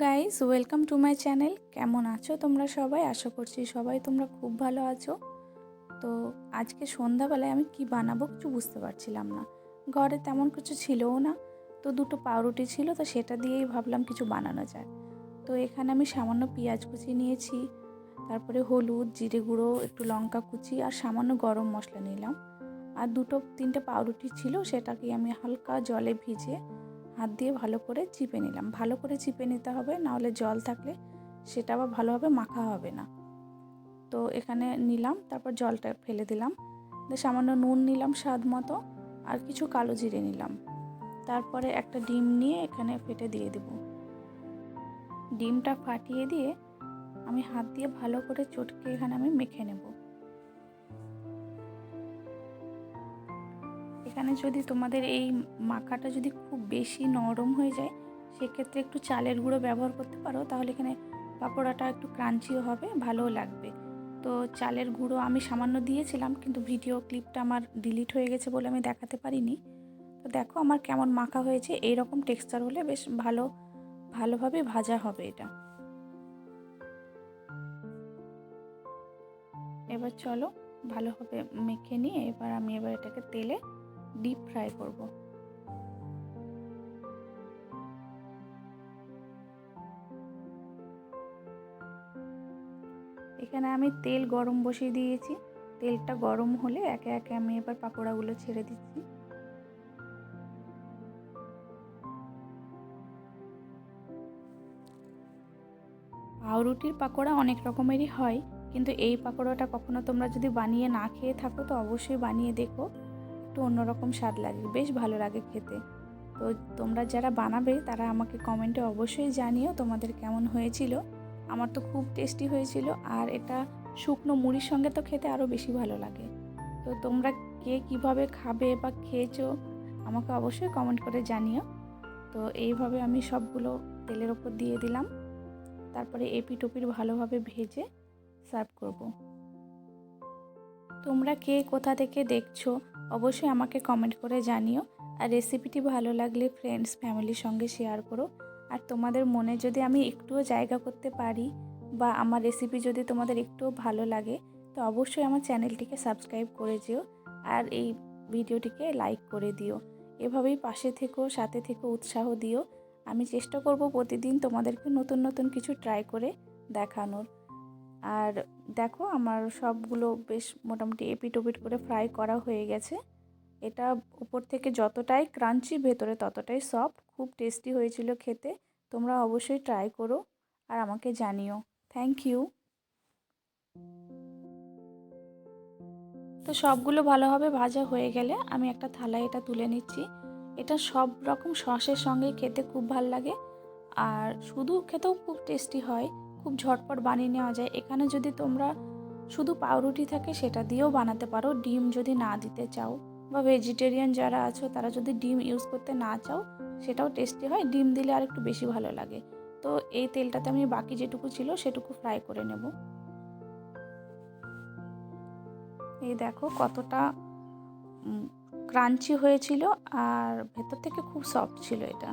Guys welcome to my channel কেমন আছো তোমরা সবাই? আশা করছি সবাই তোমরা খুব ভালো আছো। তো আজকে সন্ধ্যাবেলায় আমি কি বানাবো কিছু বুঝতে পারছিলাম না। ঘরে তেমন কিছু ছিলও না। তো দুটো পাউরুটি ছিল, তো সেটা দিয়েই ভাবলাম কিছু বানানো যায়। তো এখানে আমি সামান্য পেঁয়াজ কুচি নিয়েছি, তারপরে হলুদ, জিরে গুঁড়ো, একটু লঙ্কা কুচি আর সামান্য গরম মশলা নিলাম। আর দুটো, তিনটে পাউরুটি ছিল, সেটাকে আমি হালকা জলে ভিজে হাত দিয়ে ভালো করে চিপে নিলাম। ভালো করে চিপে নিতে হবে, নাহলে জল থাকলে সেটা আবার ভালোভাবে মাখা হবে না। তো এখানে নিলাম, তারপর জলটা ফেলে দিলাম। সামান্য নুন নিলাম স্বাদ মতো, আর কিছু কালো জিরে নিলাম। তারপরে একটা ডিম নিয়ে এখানে ফেটে দিয়ে দেব। ডিমটা ফাটিয়ে দিয়ে আমি হাত দিয়ে ভালো করে চটকে এখানে আমি মেখে নেব। এখানে যদি তোমাদের এই মাখাটা যদি খুব বেশি নরম হয়ে যায়, সেক্ষেত্রে একটু চালের গুঁড়ো ব্যবহার করতে পারো। তাহলে এখানে পাকোড়াটা একটু ক্রাঞ্চিও হবে, ভালোও লাগবে। তো চালের গুঁড়ো আমি সামান্য দিয়েছিলাম, কিন্তু ভিডিও ক্লিপটা আমার ডিলিট হয়ে গেছে বলে আমি দেখাতে পারিনি। তো দেখো আমার কেমন মাখা হয়েছে এই রকম টেক্সচার হলে বেশ ভালো, ভালোভাবে ভাজা হবে এটা। এবার চলো ভালোভাবে মেখে নিয়ে এবার আমি এবার এটাকে তেলে ডিপ ফ্রাই করব। এখানে আমি তেল গরম বসিয়ে দিয়েছি। তেলটা গরম হলে একে একে আমি এবার পাকোড়াগুলো ছেড়ে দিচ্ছি। পাউরুটির পাকোড়া অনেক রকমেরই হয়, কিন্তু এই পাকোড়াটা কখনো তোমরা যদি বানিয়ে না খেয়ে থাকো তো অবশ্যই বানিয়ে দেখো। একটু অন্যরকম স্বাদ লাগে। বেশ ভালো লাগে খেতে। তো তোমরা যারা বানাবে, তারা আমাকে কমেন্টে অবশ্যই জানিও তোমাদের কেমন হয়েছিল। আমার তো খুব টেস্টি হয়েছিল আর এটা শুকনো মুড়ির সঙ্গে তো খেতে আরও বেশি ভালো লাগে। তো তোমরা কে কীভাবে খাবে বা খেয়েছো, আমাকে অবশ্যই কমেন্ট করে জানিও। তো এইভাবে আমি সবগুলো তেলের ওপর দিয়ে দিলাম। তারপরে এপি টপির ভালোভাবে ভেজে সার্ভ করব। তোমরা কে, কোথা থেকে দেখছ, অবশ্যই আমাকে কমেন্ট করে জানিও। আর রেসিপিটি ভালো লাগলে ফ্রেন্ডস ফ্যামিলির সঙ্গে শেয়ার করো। আর তোমাদের মনে যদি আমি একটুও জায়গা করতে পারি বা আমার রেসিপি যদি তোমাদের একটুও ভালো লাগে, তো অবশ্যই আমার চ্যানেলটিকে সাবস্ক্রাইব করে যেও আর এই ভিডিওটিকে লাইক করে দিও। এভাবেই পাশে থেকো, সাথে থেকো, উৎসাহ দিও। আমি চেষ্টা করব প্রতিদিন তোমাদেরকে নতুন নতুন কিছু ট্রাই করে দেখানোর। আর দেখো আমার সবগুলো বেশ মোটামুটি এপিট ওপিট করে ফ্রাই করা হয়ে গেছে। এটা উপর থেকে যতটাই ক্রাঞ্চি, ভেতরে ততটাই সফট। খুব টেস্টি হয়েছিল খেতে। তোমরা অবশ্যই ট্রাই করো আর আমাকে জানিও। Thank you. তো সবগুলো ভালোভাবে ভাজা হয়ে গেলে আমি একটা থালায় এটা তুলে নিচ্ছি। এটা সব রকম সসের সঙ্গে খেতে খুব ভালো লাগে। আর শুধু খেতেও খুব টেস্টি হয়। খুব ঝটপট বানিয়ে নেওয়া যায়। এখানে যদি তোমরা শুধু পাউরুটি থাকে, সেটা দিয়েও বানাতে পারো। ডিম যদি না দিতে চাও বা ভেজিটেরিয়ান যারা আছো, তারা যদি ডিম ইউজ করতে না চাও, সেটাও টেস্টি হয়। ডিম দিলে আর একটু বেশি ভালো লাগে। তো এই তেলটাতে আমি বাকি যেটুকু ছিল, সেটুকু ফ্রাই করে নেব। এই দেখো কতটা ক্রাঞ্চি হয়েছিল, আর ভেতর থেকে খুব সফট ছিল এটা।